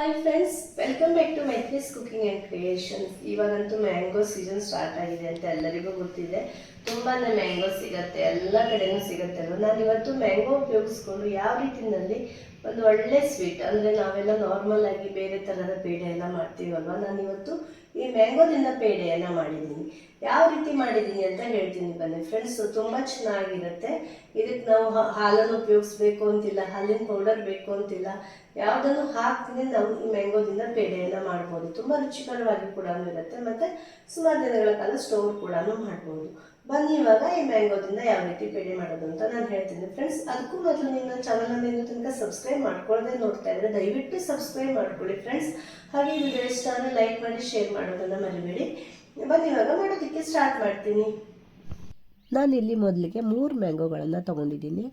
Hi friends welcome back to Maitri's cooking and creations ಇವಾಗಂತೂ mango season start ಆಗಿದೆ ಅಂತ ಎಲ್ಲರಿಗೂ ಗೊತ್ತಿದೆ. ತುಂಬಾ ಮ್ಯಾಂಗೋ ಸಿಗುತ್ತೆ, ಎಲ್ಲ ಕಡೆನೂ ಸಿಗುತ್ತೆ ಅಲ್ವ? ನಾನು ಇವತ್ತು ಮ್ಯಾಂಗೋ ಉಪಯೋಗಿಸ್ಕೊಂಡು ಯಾವ ರೀತಿಯಲ್ಲಿ ಒಂದು ಒಳ್ಳೆ ಸ್ವೀಟ್ ಅಂದರೆ ನಾವೆಲ್ಲ ನಾರ್ಮಲ್ ಆಗಿ ಬೇರೆ ಥರದ ಪೇಡೆ ಎಲ್ಲ ಮಾಡ್ತೀವಲ್ವ? ನಾನು ಇವತ್ತು ಈ ಮ್ಯಾಂಗೋದಿಂದ ಪೇಡೆಯನ್ನು ಮಾಡಿದ್ದೀನಿ. ಯಾವ ರೀತಿ ಮಾಡಿದ್ದೀನಿ ಅಂತ ಹೇಳ್ತೀನಿ. ಬನ್ನಿ ಫ್ರೆಂಡ್ಸ್ ತುಂಬ ಚೆನ್ನಾಗಿರುತ್ತೆ. ಇದಕ್ಕೆ ನಾವು ಹಾಲನ್ನು ಉಪಯೋಗಿಸ್ಬೇಕು ಅಂತಿಲ್ಲ, ಹಾಲಿನ ಪೌಡರ್ ಬೇಕು ಅಂತಿಲ್ಲ. ಯಾವುದನ್ನು ಹಾಕ್ತೀನಿ ನಾವು ಮ್ಯಾಂಗೋದಿಂದ ಪೇಡೆಯನ್ನು ಮಾಡ್ಬೋದು. ತುಂಬ ರುಚಿಕರವಾಗಿ ಕೂಡ ಇರುತ್ತೆ. ಮತ್ತು ಸುಮಾರು ದಿನಗಳ ಕಾಲ ಸ್ಟೋರ್ ಕೂಡ ಮಾಡ್ಬೋದು. ಬನ್ನಿ ಇವಾಗ ಈ ಮ್ಯಾಂಗೋದಿಂದ ಯಾವ ರೀತಿ ಪೇಡೆ ಮಾಡೋದು ಅಂತ ನಾನು ಹೇಳ್ತೀನಿ. ಫ್ರೆಂಡ್ಸ್ ಅದಕ್ಕೂ ಮೊದಲು ನಿಮ್ಮ ಚಾನಲನ್ನು ಇನ್ನೂ ತನಕ ಸಬ್ಸ್ಕ್ರೈಬ್ ಮಾಡ್ಕೊಳ್ಳದೆ ನೋಡ್ತಾ ಇದ್ರೆ ದಯವಿಟ್ಟು ಸಬ್ಸ್ಕ್ರೈಬ್ ಮಾಡ್ಕೊಳ್ಳಿ ಫ್ರೆಂಡ್ಸ್ ಹಾಗೆ ವಿಡಿಯೋ ಇಷ್ಟ ಲೈಕ್ ಮಾಡಿ ಶೇರ್ ಮಾಡೋದನ್ನು ಮರಿಬೇಡಿ. ಮಾಡೋದಕ್ಕೆ ಸ್ಟಾರ್ಟ್ ಮಾಡ್ತೀನಿ. ನಾನಿಲ್ಲಿ ಮೊದಲಿಗೆ ಮೂರು ಮ್ಯಾಂಗೋಗಳನ್ನು ತೊಗೊಂಡಿದ್ದೀನಿ.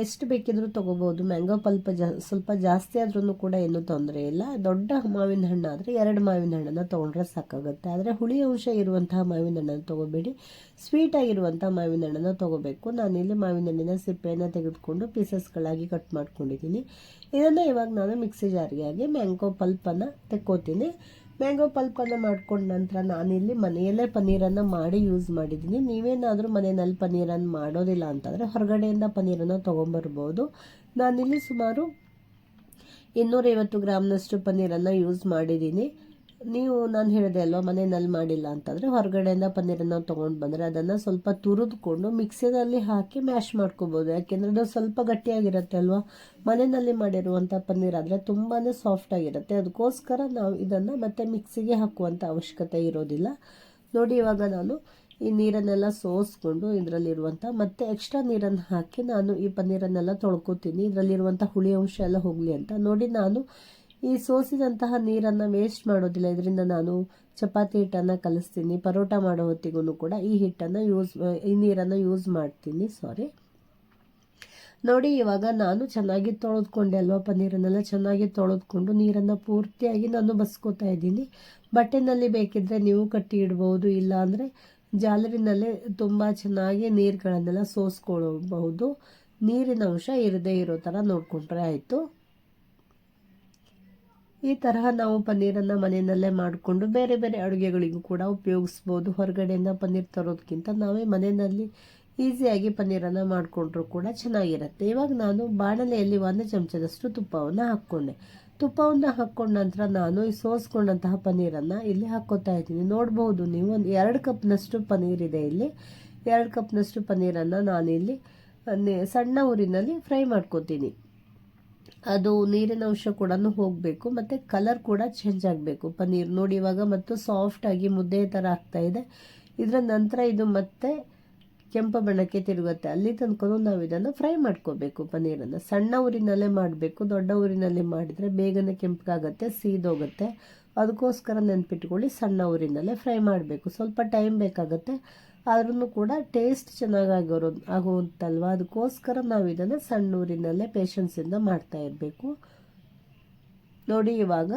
ಎಷ್ಟು ಬೇಕಿದ್ರೂ ತೊಗೋಬೋದು. ಮ್ಯಾಂಗೋ ಪಲ್ಪ ಜಾ, ಸ್ವಲ್ಪ ಜಾಸ್ತಿ ಆದ್ರೂ ಕೂಡ ಏನೂ ತೊಂದರೆ ಇಲ್ಲ. ದೊಡ್ಡ ಮಾವಿನ ಹಣ್ಣು ಆದರೆ ಎರಡು ಮಾವಿನ ಹಣ್ಣನ್ನು ತೊಗೊಂಡ್ರೆ ಸಾಕಾಗುತ್ತೆ. ಆದರೆ ಹುಳಿ ಅಂಶ ಇರುವಂತಹ ಮಾವಿನ ಹಣ್ಣನ್ನು ತೊಗೋಬೇಡಿ. ಸ್ವೀಟ್ ಆಗಿರುವಂಥ ಮಾವಿನ ಹಣ್ಣನ್ನು ತೊಗೋಬೇಕು. ನಾನಿಲ್ಲಿ ಮಾವಿನ ಹಣ್ಣಿನ ಸಿಪ್ಪೆಯನ್ನು ತೆಗೆದುಕೊಂಡು ಪೀಸಸ್ಗಳಾಗಿ ಕಟ್ ಮಾಡ್ಕೊಂಡಿದ್ದೀನಿ. ಇದನ್ನು ಇವಾಗ ನಾನು ಮಿಕ್ಸಿ ಜಾರಿಗೆ ಆಗಿ ಮ್ಯಾಂಗೋ ಪಲ್ಪನ್ನು ತೆಕ್ಕೋತೀನಿ. ಮ್ಯಾಂಗೋ ಪಲ್ಪನ್ನು ಮಾಡ್ಕೊಂಡ ನಂತರ ನಾನಿಲ್ಲಿ ಮನೆಯಲ್ಲೇ ಪನ್ನೀರನ್ನು ಮಾಡಿ ಯೂಸ್ ಮಾಡಿದ್ದೀನಿ. ನೀವೇನಾದರೂ ಮನೆಯಲ್ಲಿ ಪನ್ನೀರನ್ನು ಮಾಡೋದಿಲ್ಲ ಅಂತಂದರೆ ಹೊರಗಡೆಯಿಂದ ಪನ್ನೀರನ್ನು ತೊಗೊಂಬರ್ಬೋದು. ನಾನಿಲ್ಲಿ ಸುಮಾರು ಇನ್ನೂರೈವತ್ತು ಗ್ರಾಮ್ನಷ್ಟು ಪನ್ನೀರನ್ನು ಯೂಸ್ ಮಾಡಿದ್ದೀನಿ. ನೀವು ನಾನು ಹೇಳಿದೆ ಅಲ್ವಾ, ಮನೆಯಲ್ಲಿ ಮಾಡಿಲ್ಲ ಅಂತಂದರೆ ಹೊರಗಡೆಯಿಂದ ಪನ್ನೀರನ್ನು ತೊಗೊಂಡು ಬಂದರೆ ಅದನ್ನು ಸ್ವಲ್ಪ ತುರಿದುಕೊಂಡು ಮಿಕ್ಸಿನಲ್ಲಿ ಹಾಕಿ ಮ್ಯಾಶ್ ಮಾಡ್ಕೋಬೋದು. ಯಾಕೆಂದರೆ ಅದು ಸ್ವಲ್ಪ ಗಟ್ಟಿಯಾಗಿರುತ್ತೆ ಅಲ್ವಾ? ಮನೆಯಲ್ಲಿ ಮಾಡಿರುವಂಥ ಪನ್ನೀರ್ ಆದರೆ ತುಂಬಾ ಸಾಫ್ಟಾಗಿರುತ್ತೆ ಅದಕ್ಕೋಸ್ಕರ ನಾವು ಇದನ್ನು ಮತ್ತೆ ಮಿಕ್ಸಿಗೆ ಹಾಕುವಂಥ ಅವಶ್ಯಕತೆ ಇರೋದಿಲ್ಲ. ನೋಡಿ, ಇವಾಗ ನಾನು ಈ ನೀರನ್ನೆಲ್ಲ ಸೋಸ್ಕೊಂಡು ಇದರಲ್ಲಿರುವಂಥ ಮತ್ತೆ ಎಕ್ಸ್ಟ್ರಾ ನೀರನ್ನು ಹಾಕಿ ನಾನು ಈ ಪನ್ನೀರನ್ನೆಲ್ಲ ತೊಳ್ಕೊತೀನಿ. ಇದರಲ್ಲಿರುವಂಥ ಹುಳಿ ಅಂಶ ಎಲ್ಲ ಹೋಗಲಿ ಅಂತ. ನೋಡಿ, ನಾನು ಈ ಸೋಸಿದಂತಹ ನೀರನ್ನು ವೇಸ್ಟ್ ಮಾಡೋದಿಲ್ಲ. ಇದರಿಂದ ನಾನು ಚಪಾತಿ ಹಿಟ್ಟನ್ನು ಕಲಿಸ್ತೀನಿ. ಪರೋಟ ಮಾಡೋ ಹೊತ್ತಿಗೂ ಕೂಡ ಈ ಹಿಟ್ಟನ್ನು ಯೂಸ್ ಈ ನೀರನ್ನು ಯೂಸ್ ಮಾಡ್ತೀನಿ. ಸಾರಿ ನೋಡಿ, ಇವಾಗ ನಾನು ಚೆನ್ನಾಗಿ ತೊಳೆದ್ಕೊಂಡೆ ಅಲ್ವಾ ಪನ್ನೀರನ್ನೆಲ್ಲ? ಚೆನ್ನಾಗಿ ತೊಳೆದ್ಕೊಂಡು ನೀರನ್ನು ಪೂರ್ತಿಯಾಗಿ ನಾನು ಬಸ್ಕೋತಾ ಇದ್ದೀನಿ. ಬಟ್ಟೆನಲ್ಲಿ ಬೇಕಿದ್ದರೆ ನೀವು ಕಟ್ಟಿ ಇಡ್ಬೋದು, ಇಲ್ಲ ಅಂದರೆ ಜಾಲರಿನಲ್ಲೇ ತುಂಬ ಚೆನ್ನಾಗಿ ನೀರುಗಳನ್ನೆಲ್ಲ ಸೋಸ್ಕೊಳ್ಬಹುದು. ನೀರಿನ ಅಂಶ ಇರದೇ ಇರೋ ಥರ ನೋಡಿಕೊಂಡ್ರೆ ಆಯಿತು. ಈ ತರಹ ನಾವು ಪನ್ನೀರನ್ನು ಮನೆಯಲ್ಲೇ ಮಾಡಿಕೊಂಡು ಬೇರೆ ಬೇರೆ ಅಡುಗೆಗಳಿಗೂ ಕೂಡ ಉಪಯೋಗಿಸ್ಬೋದು. ಹೊರಗಡೆಯಿಂದ ಪನ್ನೀರ್ ತರೋದಕ್ಕಿಂತ ನಾವೇ ಮನೆಯಲ್ಲಿ ಈಸಿಯಾಗಿ ಪನ್ನೀರನ್ನು ಮಾಡಿಕೊಂಡ್ರು ಕೂಡ ಚೆನ್ನಾಗಿರುತ್ತೆ. ಇವಾಗ ನಾನು ಬಾಣಲೆಯಲ್ಲಿ ಒಂದು ಚಮಚದಷ್ಟು ತುಪ್ಪವನ್ನು ಹಾಕ್ಕೊಂಡೆ. ತುಪ್ಪವನ್ನು ಹಾಕ್ಕೊಂಡ ನಂತರ ನಾನು ಈ ಸೋಸ್ಕೊಂಡಂತಹ ಪನ್ನೀರನ್ನು ಇಲ್ಲಿ ಹಾಕ್ಕೋತಾ ಇದ್ದೀನಿ. ನೋಡ್ಬೋದು ನೀವು ಒಂದು ಎರಡು ಕಪ್ನಷ್ಟು ಪನ್ನೀರ್ ಇದೆ ಇಲ್ಲಿ. ಎರಡು ಕಪ್ನಷ್ಟು ಪನ್ನೀರನ್ನು ಇಲ್ಲಿ ಸಣ್ಣ ಊರಿನಲ್ಲಿ ಫ್ರೈ ಮಾಡ್ಕೋತೀನಿ. ಅದು ನೀರಿನ ಅಂಶ ಕೂಡ ಹೋಗಬೇಕು, ಮತ್ತು ಕಲರ್ ಕೂಡ ಚೇಂಜ್ ಆಗಬೇಕು. ಪನ್ನೀರ್ ನೋಡಿ ಇವಾಗ ಮತ್ತು ಸಾಫ್ಟಾಗಿ ಮುದ್ದೆ ಥರ ಆಗ್ತಾಯಿದೆ ಇದೆ. ಇದರ ನಂತರ ಇದು ಮತ್ತೆ ಕೆಂಪು ಬಣ್ಣಕ್ಕೆ ತಿರುಗುತ್ತೆ. ಅಲ್ಲಿ ತನಕ ನಾವು ಇದನ್ನು ಫ್ರೈ ಮಾಡ್ಕೋಬೇಕು ಪನ್ನೀರನ್ನು. ಸಣ್ಣ ಊರಿನಲ್ಲೇ ಮಾಡಬೇಕು, ದೊಡ್ಡ ಊರಿನಲ್ಲಿ ಮಾಡಿದರೆ ಬೇಗನೆ ಕೆಂಪಗಾಗತ್ತೆ, ಸೀದೋಗುತ್ತೆ. ಅದಕ್ಕೋಸ್ಕರ ನೆನ್ಪಿಟ್ಕೊಳ್ಳಿ ಸಣ್ಣ ಊರಿನಲ್ಲೇ ಫ್ರೈ ಮಾಡಬೇಕು. ಸ್ವಲ್ಪ ಟೈಮ್ ಬೇಕಾಗುತ್ತೆ. ಆದ್ರೂ ಕೂಡ ಟೇಸ್ಟ್ ಚೆನ್ನಾಗಾಗಿರೋ ಆಗುವಂತಲ್ವ? ಅದಕ್ಕೋಸ್ಕರ ನಾವು ಇದನ್ನು ಸಣ್ಣ ಊರಿನಲ್ಲೇ ಪೇಷನ್ಸಿಂದ ಮಾಡ್ತಾ ಇರಬೇಕು. ನೋಡಿ ಇವಾಗ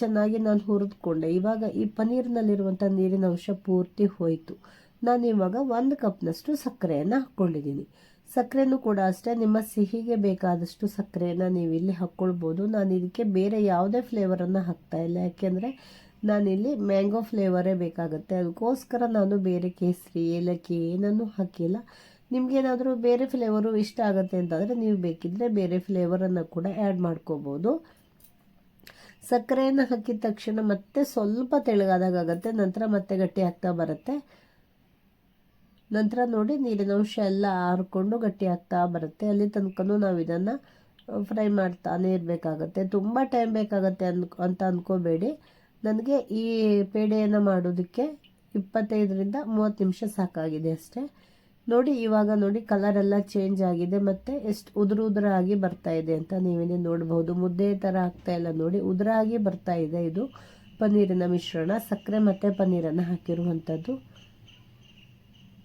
ಚೆನ್ನಾಗಿ ನಾನು ಹುರಿದುಕೊಂಡೆ. ಇವಾಗ ಈ ಪನ್ನೀರ್ನಲ್ಲಿರುವಂಥ ನೀರಿನ ಅಂಶ ಪೂರ್ತಿ ಹೋಯಿತು. ನಾನು ಇವಾಗ ಒಂದು ಕಪ್ನಷ್ಟು ಸಕ್ಕರೆಯನ್ನು ಹಾಕ್ಕೊಂಡಿದ್ದೀನಿ ಸಕ್ಕರೆನೂ ಕೂಡ ಅಷ್ಟೇ, ನಿಮ್ಮ ಸಿಹಿಗೆ ಬೇಕಾದಷ್ಟು ಸಕ್ಕರೆಯನ್ನು ನೀವು ಇಲ್ಲಿ ಹಾಕ್ಕೊಳ್ಬೋದು ನಾನು ಇದಕ್ಕೆ ಬೇರೆ ಯಾವುದೇ ಫ್ಲೇವರನ್ನು ಹಾಕ್ತಾ ಇಲ್ಲ. ಯಾಕೆಂದರೆ ನಾನಿಲ್ಲಿ ಮ್ಯಾಂಗೋ ಫ್ಲೇವರೇ ಬೇಕಾಗುತ್ತೆ. ಅದಕ್ಕೋಸ್ಕರ ನಾನು ಬೇರೆ ಕೇಸರಿ, ಏಲಕ್ಕಿ ಏನನ್ನೂ ಹಾಕಿಲ್ಲ. ನಿಮಗೇನಾದರೂ ಬೇರೆ ಫ್ಲೇವರು ಇಷ್ಟ ಆಗುತ್ತೆ ಅಂತಂದರೆ ನೀವು ಬೇಕಿದ್ದರೆ ಬೇರೆ ಫ್ಲೇವರನ್ನು ಕೂಡ ಆ್ಯಡ್ ಮಾಡ್ಕೋಬೋದು. ಸಕ್ಕರೆಯನ್ನು ಹಾಕಿದ ತಕ್ಷಣ ಮತ್ತೆ ಸ್ವಲ್ಪ ತೆಳಗಾದಾಗತ್ತೆ ನಂತರ ಮತ್ತೆ ಗಟ್ಟಿ ಆಗ್ತಾ ಬರುತ್ತೆ. ನಂತರ ನೋಡಿ ನೀರಿನ ಅಂಶ ಎಲ್ಲ ಆರ್ಕೊಂಡು ಗಟ್ಟಿ ಆಗ್ತಾ ಬರುತ್ತೆ. ಅಲ್ಲಿ ತನಕನೂ ನಾವು ಇದನ್ನು ಫ್ರೈ ಮಾಡ್ತಾನೆ ಇರಬೇಕಾಗತ್ತೆ. ತುಂಬ ಟೈಮ್ ಬೇಕಾಗತ್ತೆ ಅನ್ ಅಂತ ಅಂದ್ಕೋಬೇಡಿ ನನಗೆ ಈ ಪೇಡೆಯನ್ನು ಮಾಡೋದಕ್ಕೆ ಇಪ್ಪತ್ತೈದರಿಂದ ಮೂವತ್ತು ನಿಮಿಷ ಸಾಕಾಗಿದೆ ಅಷ್ಟೇ. ನೋಡಿ, ಇವಾಗ ನೋಡಿ ಕಲರ್ ಎಲ್ಲ ಚೇಂಜ್ ಆಗಿದೆ ಮತ್ತು ಎಷ್ಟು ಉದುರು ಉದುರಾಗಿ ಬರ್ತಾ ಇದೆ ಅಂತ ನೀವೇನೇ ನೋಡ್ಬೋದು. ಮುದ್ದೆ ಥರ ಆಗ್ತಾ ಇಲ್ಲ ನೋಡಿ, ಉದುರಾಗಿ ಬರ್ತಾ ಇದೆ ಇದು. ಪನ್ನೀರಿನ ಮಿಶ್ರಣ, ಸಕ್ಕರೆ ಮತ್ತು ಪನ್ನೀರನ್ನು ಹಾಕಿರುವಂಥದ್ದು.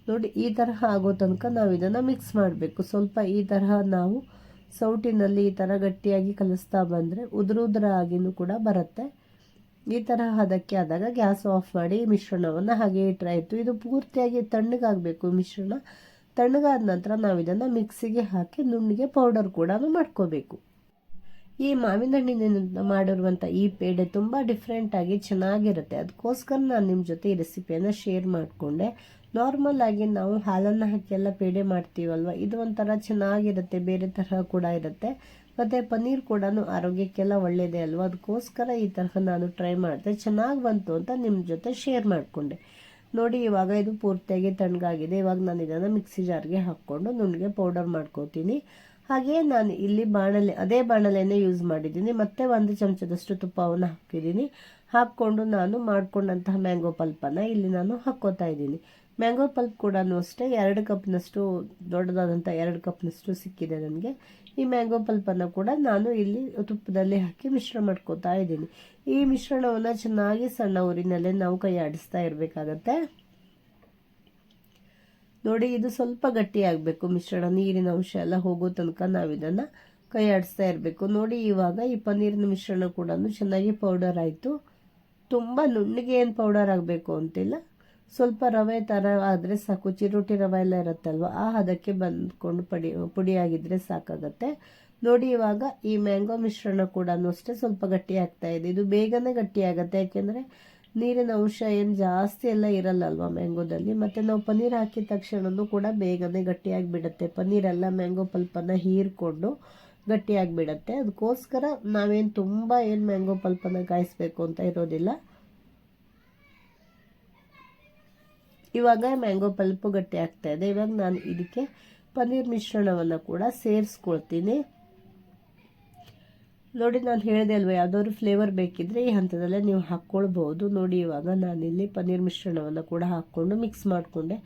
ನೋಡಿ, ಈ ತರಹ ಆಗೋ ತನಕ ನಾವು ಇದನ್ನು ಮಿಕ್ಸ್ ಮಾಡಬೇಕು. ಸ್ವಲ್ಪ ಈ ತರಹ ನಾವು ಸೌಟಿನಲ್ಲಿ ಈ ಥರ ಗಟ್ಟಿಯಾಗಿ ಕಲಿಸ್ತಾ ಬಂದರೆ ಉದುರು ಉದುರಾಗಿನೂ ಕೂಡ ಬರುತ್ತೆ. ಈ ಥರ ಅದಕ್ಕೆ ಆದಾಗ ಗ್ಯಾಸ್ ಆಫ್ ಮಾಡಿ ಮಿಶ್ರಣವನ್ನು ಹಾಗೆ ಇಟ್ಟರಾಯಿತು ಇದು ಪೂರ್ತಿಯಾಗಿ ತಣ್ಣಗಾಗಬೇಕು ಮಿಶ್ರಣ. ತಣ್ಣಗಾದ ನಂತರ ನಾವು ಇದನ್ನು ಮಿಕ್ಸಿಗೆ ಹಾಕಿ ನುಣ್ಣಿಗೆ ಪೌಡರ್ ಕೂಡ ಮಾಡ್ಕೋಬೇಕು. ಈ ಮಾವಿನ ಹಣ್ಣಿನಿಂದ ಮಾಡಿರುವಂಥ ಈ ಪೇಡೆ ತುಂಬ ಡಿಫ್ರೆಂಟಾಗಿ ಚೆನ್ನಾಗಿರುತ್ತೆ. ಅದಕ್ಕೋಸ್ಕರ ನಾನು ನಿಮ್ಮ ಜೊತೆ ಈ ರೆಸಿಪಿಯನ್ನು ಶೇರ್ ಮಾಡಿಕೊಂಡೆ. ನಾರ್ಮಲ್ ಆಗಿ ನಾವು ಹಾಲನ್ನು ಹಾಕಿ ಎಲ್ಲ ಪೇಡೆ ಮಾಡ್ತೀವಲ್ವ? ಇದು ಒಂಥರ ಚೆನ್ನಾಗಿರುತ್ತೆ. ಬೇರೆ ತರಹ ಕೂಡ ಇರುತ್ತೆ. ಮತ್ತು ಪನ್ನೀರ್ ಕೂಡ ಆರೋಗ್ಯಕ್ಕೆಲ್ಲ ಒಳ್ಳೆಯದೇ ಅಲ್ವಾ? ಅದಕ್ಕೋಸ್ಕರ ಈ ತರಹ ನಾನು ಟ್ರೈ ಮಾಡಿದೆ. ಚೆನ್ನಾಗಿ ಬಂತು ಅಂತ ನಿಮ್ಮ ಜೊತೆ ಶೇರ್ ಮಾಡಿಕೊಂಡೆ. ನೋಡಿ, ಇವಾಗ ಇದು ಪೂರ್ತಿಯಾಗಿ ತಣ್ಣಗಾಗಿದೆ. ಇವಾಗ ನಾನು ಇದನ್ನು ಮಿಕ್ಸಿ ಜಾರ್ಗೆ ಹಾಕ್ಕೊಂಡು ನುಣ್ಣಗೆ ಪೌಡರ್ ಮಾಡ್ಕೋತೀನಿ. ಹಾಗೆ ನಾನು ಇಲ್ಲಿ ಬಾಣಲೆ, ಅದೇ ಬಾಣಲೆನೇ ಯೂಸ್ ಮಾಡಿದ್ದೀನಿ. ಮತ್ತೆ ಒಂದು ಚಮಚದಷ್ಟು ತುಪ್ಪವನ್ನು ಹಾಕಿದ್ದೀನಿ. ಹಾಕ್ಕೊಂಡು ನಾನು ಮಾಡಿಕೊಂಡಂತಹ ಮ್ಯಾಂಗೋ ಪಲ್ಪನ ಇಲ್ಲಿ ನಾನು ಹಾಕ್ಕೋತಾ ಇದ್ದೀನಿ. ಮ್ಯಾಂಗೋ ಪಲ್ಪ್ ಕೂಡ ಅಷ್ಟೇ, ಎರಡು ಕಪ್ನಷ್ಟು ದೊಡ್ಡದಾದಂಥ ಎರಡು ಕಪ್ನಷ್ಟು ಸಿಕ್ಕಿದೆ ನನಗೆ. ಈ ಮ್ಯಾಂಗೋ ಪಲ್ಪನ್ನು ಕೂಡ ನಾನು ಇಲ್ಲಿ ತುಪ್ಪದಲ್ಲಿ ಹಾಕಿ ಮಿಶ್ರಣ ಮಾಡ್ಕೋತಾ ಇದ್ದೀನಿ. ಈ ಮಿಶ್ರಣವನ್ನು ಚೆನ್ನಾಗಿ ಸಣ್ಣ ಊರಿನಲ್ಲೇ ನಾವು ಕೈ ಆಡಿಸ್ತಾ ಇರಬೇಕಾಗತ್ತೆ. ನೋಡಿ, ಇದು ಸ್ವಲ್ಪ ಗಟ್ಟಿಯಾಗಬೇಕು ಮಿಶ್ರಣ, ನೀರಿನ ಅಂಶ ಎಲ್ಲ ಹೋಗೋ ತನಕ ನಾವು ಇದನ್ನು ಕೈ ಆಡಿಸ್ತಾ ಇರಬೇಕು. ನೋಡಿ, ಇವಾಗ ಈ ಪನ್ನೀರಿನ ಮಿಶ್ರಣ ಕೂಡ ಚೆನ್ನಾಗಿ ಪೌಡರ್ ಆಯಿತು. ತುಂಬ ನುಣ್ಣಗೆ ಏನು ಪೌಡರ್ ಆಗಬೇಕು ಅಂತಿಲ್ಲ. ಸ್ವಲ್ಪ ರವೆ ಥರ ಆದರೆ ಸಾಕು. ಚಿರೋಟಿ ರವೆ ಎಲ್ಲ ಇರುತ್ತಲ್ವ? ಆ ಹದಕ್ಕೆ ಬಂದ್ಕೊಂಡು ಪಡಿ ಪುಡಿಯಾಗಿದ್ದರೆ ಸಾಕಾಗತ್ತೆ. ನೋಡಿ ಇವಾಗ ಈ ಮ್ಯಾಂಗೋ ಮಿಶ್ರಣ ಕೂಡ ಅಷ್ಟೇ ಸ್ವಲ್ಪ ಗಟ್ಟಿ ಆಗ್ತಾ ಇದೆ. ಇದು ಬೇಗನೆ ಗಟ್ಟಿ ಆಗುತ್ತೆ, ಯಾಕೆಂದರೆ ನೀರಿನ ಅಂಶ ಏನು ಜಾಸ್ತಿ ಎಲ್ಲ ಇರಲ್ಲ ಅಲ್ವಾ ಮ್ಯಾಂಗೋದಲ್ಲಿ? ಮತ್ತು ನಾವು ಪನ್ನೀರ್ ಹಾಕಿದ ತಕ್ಷಣವೂ ಕೂಡ ಬೇಗನೆ ಗಟ್ಟಿಯಾಗಿ ಬಿಡುತ್ತೆ ಪನ್ನೀರೆಲ್ಲ ಮ್ಯಾಂಗೋ ಪಲ್ಪನ್ನು ಹೀರ್ಕೊಂಡು ಗಟ್ಟಿಯಾಗಿಬಿಡತ್ತೆ. ಅದಕ್ಕೋಸ್ಕರ ನಾವೇನು ತುಂಬ ಏನು ಮ್ಯಾಂಗೋ ಪಲ್ಪನ್ನು ಕಾಯಿಸ್ಬೇಕು ಅಂತ ಇರೋದಿಲ್ಲ. ಇವಾಗ ಮ್ಯಾಂಗೋ ಪಲ್ಪು ಗಟ್ಟಿ ಆಗ್ತಾ ಇದೆ. ಇವಾಗ ನಾನು ಇದಕ್ಕೆ ಪನ್ನೀರ್ ಮಿಶ್ರಣವನ್ನು ಕೂಡ ಸೇರಿಸ್ಕೊಳ್ತೀನಿ. ನೋಡಿ, ನಾನು ಹೇಳಿದೆ ಅಲ್ವಾ, ಯಾವುದಾದ್ರು ಫ್ಲೇವರ್ ಬೇಕಿದ್ರೆ ಈ ಹಂತದಲ್ಲೇ ನೀವು ಹಾಕ್ಕೊಳ್ಬೋದು. ನೋಡಿ, ಇವಾಗ ನಾನಿಲ್ಲಿ ಪನ್ನೀರ್ ಮಿಶ್ರಣವನ್ನು ಕೂಡ ಹಾಕ್ಕೊಂಡು ಮಿಕ್ಸ್ ಮಾಡಿಕೊಂಡೆ.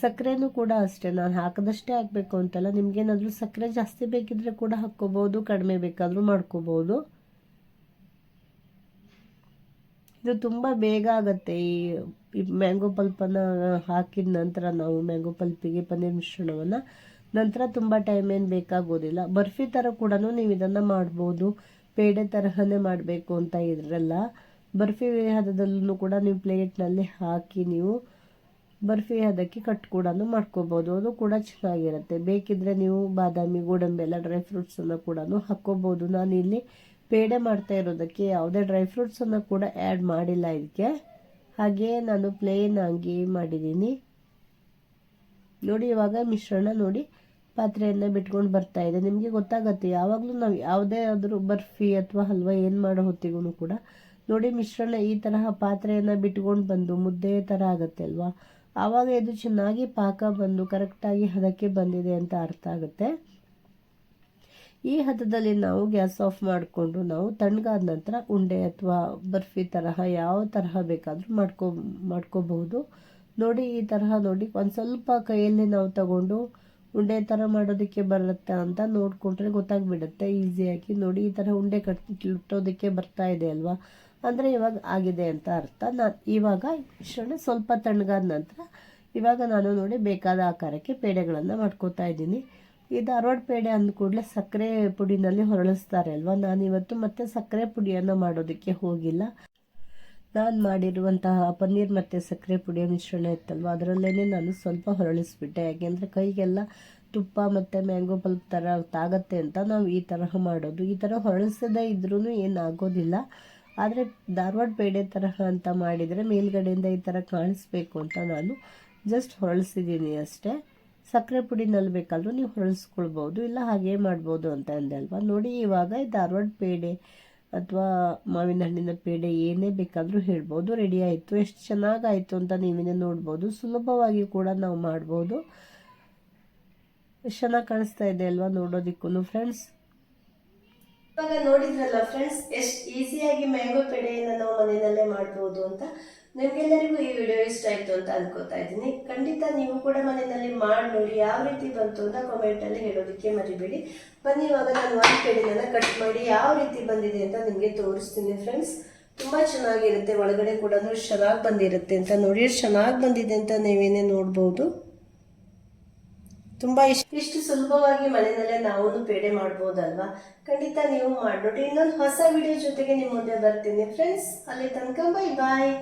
ಸಕ್ಕರೆನೂ ಕೂಡ ಅಷ್ಟೇ, ನಾನು ಹಾಕದಷ್ಟೇ ಹಾಕಬೇಕು ಅಂತಲ್ಲ. ನಿಮಗೇನಾದರೂ ಸಕ್ಕರೆ ಜಾಸ್ತಿ ಬೇಕಿದ್ರೆ ಕೂಡ ಹಾಕ್ಕೋಬೋದು, ಕಡಿಮೆ ಬೇಕಾದರೂ ಮಾಡ್ಕೋಬೋದು. ಇದು ತುಂಬ ಬೇಗ ಆಗುತ್ತೆ. ಈ ಈ ಮ್ಯಾಂಗೋ ಪಲ್ಪನ್ನು ಹಾಕಿದ ನಂತರ ನಾವು ಮ್ಯಾಂಗೋ ಪಲ್ಪಿಗೆ ಪನ್ನೀರ್ ಮಿಶ್ರಣವನ್ನು ನಂತರ ತುಂಬ ಟೈಮ್ ಏನು ಬೇಕಾಗೋದಿಲ್ಲ. ಬರ್ಫಿ ಥರ ಕೂಡ ನೀವು ಇದನ್ನು ಮಾಡ್ಬೋದು. ಪೇಡೆ ತರಹನೇ ಮಾಡಬೇಕು ಅಂತ ಇದ್ರಲ್ಲ. ಬರ್ಫಿ ಹದದಲ್ಲೂ ಕೂಡ ನೀವು ಪ್ಲೇಟ್ನಲ್ಲಿ ಹಾಕಿ ನೀವು ಬರ್ಫಿ ಹದಕ್ಕೆ ಕಟ್ ಕೂಡ ಮಾಡ್ಕೋಬೋದು. ಅದು ಕೂಡ ಚೆನ್ನಾಗಿರುತ್ತೆ. ಬೇಕಿದ್ರೆ ನೀವು ಬಾದಾಮಿ, ಗೋಡಂಬಿ ಎಲ್ಲ ಡ್ರೈ ಫ್ರೂಟ್ಸನ್ನು ಕೂಡ ಹಾಕ್ಕೋಬೋದು. ನಾನಿಲ್ಲಿ ಪೇಡೆ ಮಾಡ್ತಾ ಇರೋದಕ್ಕೆ ಯಾವುದೇ ಡ್ರೈ ಫ್ರೂಟ್ಸನ್ನು ಕೂಡ ಆ್ಯಡ್ ಮಾಡಿಲ್ಲ ಇದಕ್ಕೆ ಹಾಗೆಯೇ ನಾನು ಪ್ಲೇನ್ ಆಗಿ ಮಾಡಿದ್ದೀನಿ. ನೋಡಿ ಇವಾಗ ಮಿಶ್ರಣ ನೋಡಿ ಪಾತ್ರೆಯನ್ನು ಬಿಟ್ಕೊಂಡು ಬರ್ತಾ ಇದೆ. ನಿಮಗೆ ಗೊತ್ತಾಗತ್ತೆ, ಯಾವಾಗಲೂ ನಾವು ಯಾವುದೇ ಆದರೂ ಬರ್ಫಿ ಅಥವಾ ಹಲ್ವಾ ಏನು ಮಾಡೋ ಹೊತ್ತಿಗೂ ಕೂಡ ನೋಡಿ ಮಿಶ್ರಣ ಈ ತರಹ ಪಾತ್ರೆಯನ್ನು ಬಿಟ್ಕೊಂಡು ಬಂದು ಮುದ್ದೆ ಥರ ಆಗುತ್ತೆ ಅಲ್ವಾ? ಆವಾಗ ಇದು ಚೆನ್ನಾಗಿ ಪಾಕ ಬಂದು ಕರೆಕ್ಟಾಗಿ ಹದಕ್ಕೆ ಬಂದಿದೆ ಅಂತ ಅರ್ಥ ಆಗುತ್ತೆ. ಈ ಹಂತದಲ್ಲಿ ನಾವು ಗ್ಯಾಸ್ ಆಫ್ ಮಾಡಿಕೊಂಡು ನಾವು ತಣ್ಣಗಾದ ನಂತರ ಉಂಡೆ ಅಥವಾ ಬರ್ಫಿ ತರಹ ಯಾವ ತರಹ ಬೇಕಾದರೂ ಮಾಡ್ಕೊ, ಮಾಡ್ಕೋಬಹುದು. ನೋಡಿ ಈ ತರಹ ನೋಡಿ ಒಂದು ಸ್ವಲ್ಪ ಕೈಯಲ್ಲಿ ನಾವು ತಗೊಂಡು ಉಂಡೆ ಥರ ಮಾಡೋದಕ್ಕೆ ಬರುತ್ತೆ ಅಂತ ನೋಡಿಕೊಂಡ್ರೆ ಗೊತ್ತಾಗ್ಬಿಡುತ್ತೆ. ಈಸಿಯಾಗಿ ನೋಡಿ ಈ ಥರ ಉಂಡೆ ಕಟ್ಟೋದಕ್ಕೆ ಬರ್ತಾ ಇದೆ ಅಲ್ವಾ? ಅಂದರೆ ಇವಾಗ ಆಗಿದೆ ಅಂತ ಅರ್ಥ. ನಾನು ಇವಾಗ ಮಿಶ್ರಣ ಸ್ವಲ್ಪ ತಣ್ಣಗಾದ ನಂತರ ಇವಾಗ ನಾನು ನೋಡಿ ಬೇಕಾದ ಆಕಾರಕ್ಕೆ ಪೇಡೆಗಳನ್ನು ಮಾಡ್ಕೋತಾ ಇದ್ದೀನಿ. ಈ ಧಾರವಾಡ ಪೇಡೆ ಅಂದ ಕೂಡಲೇ ಸಕ್ಕರೆ ಪುಡಿನಲ್ಲಿ ಹೊರಳಿಸ್ತಾರೆ ಅಲ್ವಾ? ನಾನಿವತ್ತು ಮತ್ತೆ ಸಕ್ಕರೆ ಪುಡಿಯನ್ನು ಮಾಡೋದಕ್ಕೆ ಹೋಗಿಲ್ಲ. ನಾನು ಮಾಡಿರುವಂತಹ ಪನ್ನೀರ್ ಮತ್ತು ಸಕ್ಕರೆ ಪುಡಿಯ ಮಿಶ್ರಣ ಇತ್ತಲ್ವ? ಅದರಲ್ಲೇ ನಾನು ಸ್ವಲ್ಪ ಹೊರಳಿಸ್ಬಿಟ್ಟೆ. ಯಾಕೆಂದರೆ ಕೈಗೆಲ್ಲ ತುಪ್ಪ ಮತ್ತು ಮ್ಯಾಂಗೋ ಪಲ್ಪ್ ಥರ ತಾಗತ್ತೆ ಅಂತ ನಾವು ಈ ತರಹ ಮಾಡೋದು. ಈ ಥರ ಹೊರಳಿಸದೇ ಇದ್ರೂ ಏನಾಗೋದಿಲ್ಲ. ಆದರೆ ಧಾರವಾಡ ಪೇಡೆ ತರಹ ಅಂತ ಮಾಡಿದರೆ ಮೇಲ್ಗಡೆಯಿಂದ ಈ ಥರ ಕಾಣಿಸ್ಬೇಕು ಅಂತ ನಾನು ಜಸ್ಟ್ ಹೊರಳಿಸಿದ್ದೀನಿ ಅಷ್ಟೇ. ಸಕ್ಕರೆ ಪುಡಿನಲ್ಲಿ ಬೇಕಾದರೂ ನೀವು ಹೊರಳಿಸ್ಕೊಳ್ಬೋದು ಇಲ್ಲ ಹಾಗೆ ಮಾಡ್ಬೋದು ಅಂತ ಅಂದೆ ಅಲ್ವಾ? ನೋಡಿ, ಇವಾಗ ಧಾರವಾಡ ಪೇಡೆ ಅಥವಾ ಮಾವಿನ ಹಣ್ಣಿನ ಪೇಡೆ ಏನೇ ಬೇಕಾದರೂ ಹೇಳ್ಬೋದು. ರೆಡಿ ಆಯಿತು. ಎಷ್ಟು ಚೆನ್ನಾಗಾಯಿತು ಅಂತ ನೀವೇ ನೋಡ್ಬೋದು. ಸುಲಭವಾಗಿ ಕೂಡ ನಾವು ಮಾಡ್ಬೋದು. ಎಷ್ಟು ಚೆನ್ನಾಗಿ ಕಾಣಿಸ್ತಾ ಇದೆ ಅಲ್ವಾ ನೋಡೋದಿಕ್ಕೂ? ಫ್ರೆಂಡ್ಸ್ ಇವಾಗ ನೋಡಿದ್ರಲ್ಲ ಫ್ರೆಂಡ್ಸ್ ಎಷ್ಟು ಈಸಿಯಾಗಿ ಮ್ಯಾಂಗೋ ಪೇಡೆಯನ್ನು ನಾವು ಮನೆಯಲ್ಲೇ ಮಾಡ್ಬೋದು ಅಂತ. ನಿಮ್ಗೆಲ್ಲರಿಗೂ ಈ ವಿಡಿಯೋ ಇಷ್ಟ ಆಯ್ತು ಅಂತ ಅನ್ಕೋತಾ ಇದ್ದೀನಿ. ಖಂಡಿತ ನೀವು ಕೂಡ ಮನೆಯಲ್ಲಿ ಮಾಡಿ ನೋಡಿ ಯಾವ ರೀತಿ ಬಂತು ಅಂತ ಕಾಮೆಂಟ್ ಅಲ್ಲಿ ಹೇಳೋದಕ್ಕೆ ಮರಿಬೇಡಿ. ಬನ್ನಿ, ಇವಾಗ ನಾನು ಒಂದು ಪೇಡೆನ ಕಟ್ ಮಾಡಿ ಯಾವ ರೀತಿ ಬಂದಿದೆ ಅಂತ ನಿಮಗೆ ತೋರಿಸ್ತೀನಿ ಫ್ರೆಂಡ್ಸ್ ತುಂಬಾ ಚೆನ್ನಾಗಿರುತ್ತೆ, ಒಳಗಡೆ ಕೂಡ ಚೆನ್ನಾಗಿ ಬಂದಿರುತ್ತೆ ಅಂತ ನೋಡಿ. ಚೆನ್ನಾಗಿ ಬಂದಿದೆ ಅಂತ ನೀವೇನೇ ನೋಡ್ಬೋದು. ತುಂಬಾ ಇಷ್ಟ. ಇಷ್ಟು ಸುಲಭವಾಗಿ ಮನೆಯಲ್ಲೇ ನಾವು ಪೇಡೆ ಮಾಡ್ಬೋದಲ್ವಾ? ಖಂಡಿತ ನೀವು ಮಾಡ್ಬಿಟ್ಟು ಇನ್ನೊಂದು ಹೊಸ ವಿಡಿಯೋ ಜೊತೆಗೆ ನಿಮ್ಮ ಮುಂದೆ ಬರ್ತೀನಿ ಫ್ರೆಂಡ್ಸ್ ಅಲ್ಲಿ ತನಕ ಬೈ ಬಾಯ್